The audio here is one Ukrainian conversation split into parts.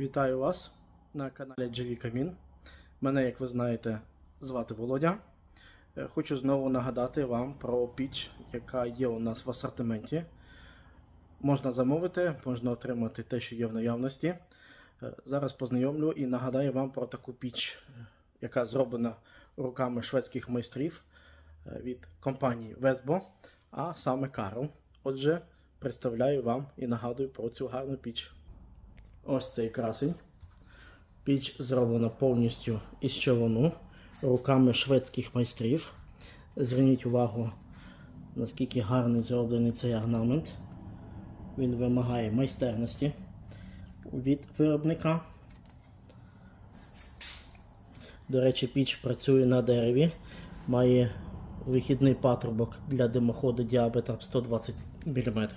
Вітаю вас на каналі GV Камін. Мене, як ви знаєте, звати Володя. Е, Хочу знову нагадати вам про піч, яка є у нас в асортименті. Можна замовити, можна отримати те, що є в наявності. Е, Зараз познайомлю і нагадаю вам про таку піч, яка зроблена руками шведських майстрів е, від компанії Vesbo, а саме Карл. Отже, представляю вам і нагадую про цю гарну піч. Ось цей красень. Піч зроблена повністю із човуну руками шведських майстрів. Зверніть увагу, наскільки гарний зроблений цей орнамент. Він вимагає майстерності від виробника. До речі, піч працює на дереві, має вихідний патрубок для димоходу діаметром 120 мм.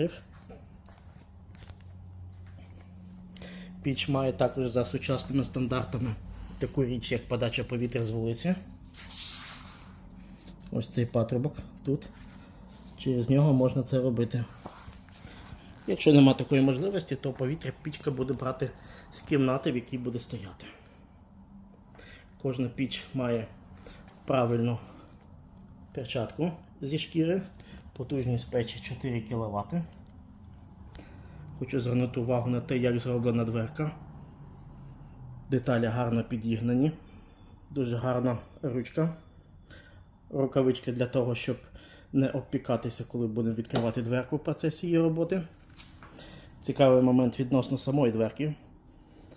Піч має також за сучасними стандартами таку річ, як подача повітря з вулиці. Ось цей патрубок тут. Через нього можна це робити. Якщо нема такої можливості, то повітря пічка буде брати з кімнати, в якій буде стояти. Кожна піч має правильну перчатку зі шкіри, потужність печі 4 кВт. Хочу звернути увагу на те, як зроблена дверка. Деталі гарно підігнані. Дуже гарна ручка. Рукавички для того, щоб не обпікатися, коли будемо відкривати дверку в процесі її роботи. Цікавий момент відносно самої дверки.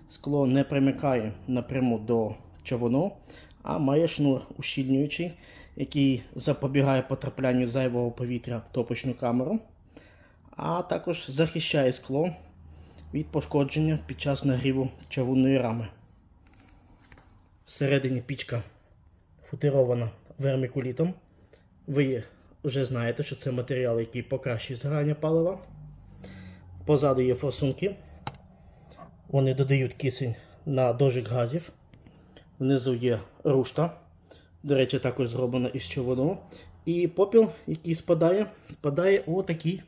Скло не примикає напряму до човуну, а має шнур ущільнюючий, який запобігає потраплянню зайвого повітря в топочну камеру а також захищає скло від пошкодження під час нагріву чавунної рами. Всередині пічка футирована вермікулітом. Ви вже знаєте, що це матеріал, який покращує згорання палива. Позаду є форсунки. Вони додають кисень на дожик газів. Внизу є рушта. До речі, також зроблена із човуну. І попіл, який спадає, спадає у такий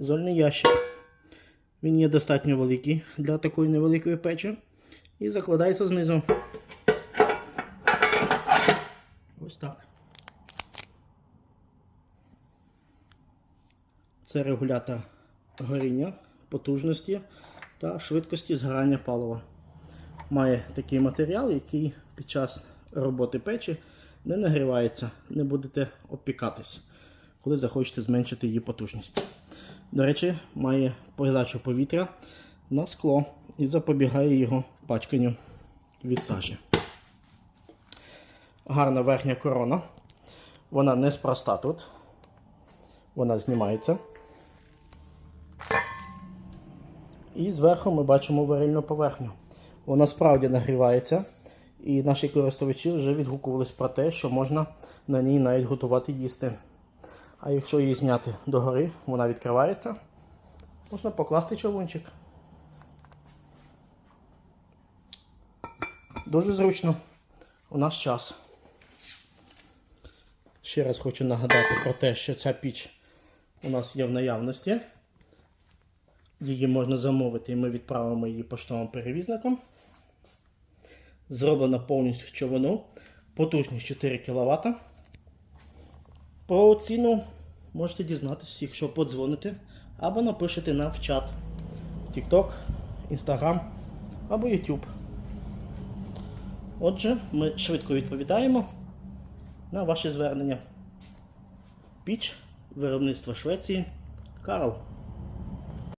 зольний ящик. Він є достатньо великий для такої невеликої печі і закладається знизу. Ось так. Це регулятор горіння, потужності та швидкості згорання палива. Має такий матеріал, який під час роботи печі не нагрівається, не будете обпікатись коли захочете зменшити її потужність. До речі, має передачу повітря на скло і запобігає його пачканню від сажі. Гарна верхня корона. Вона неспроста тут. Вона знімається. І зверху ми бачимо варильну поверхню. Вона справді нагрівається. І наші користувачі вже відгукувались про те, що можна на ній навіть готувати їсти. А якщо її зняти догори, вона відкривається, можна покласти човунчик. Дуже зручно у наш час. Ще раз хочу нагадати про те, що ця піч у нас є в наявності. Її можна замовити і ми відправимо її поштовим перевізником. Зроблена повністю з човуну, потужність 4 кВт. Про ціну можете дізнатися, якщо подзвоните або напишете нам в чат TikTok, Instagram або YouTube. Отже, ми швидко відповідаємо на ваші звернення. Піч виробництва Швеції Карл.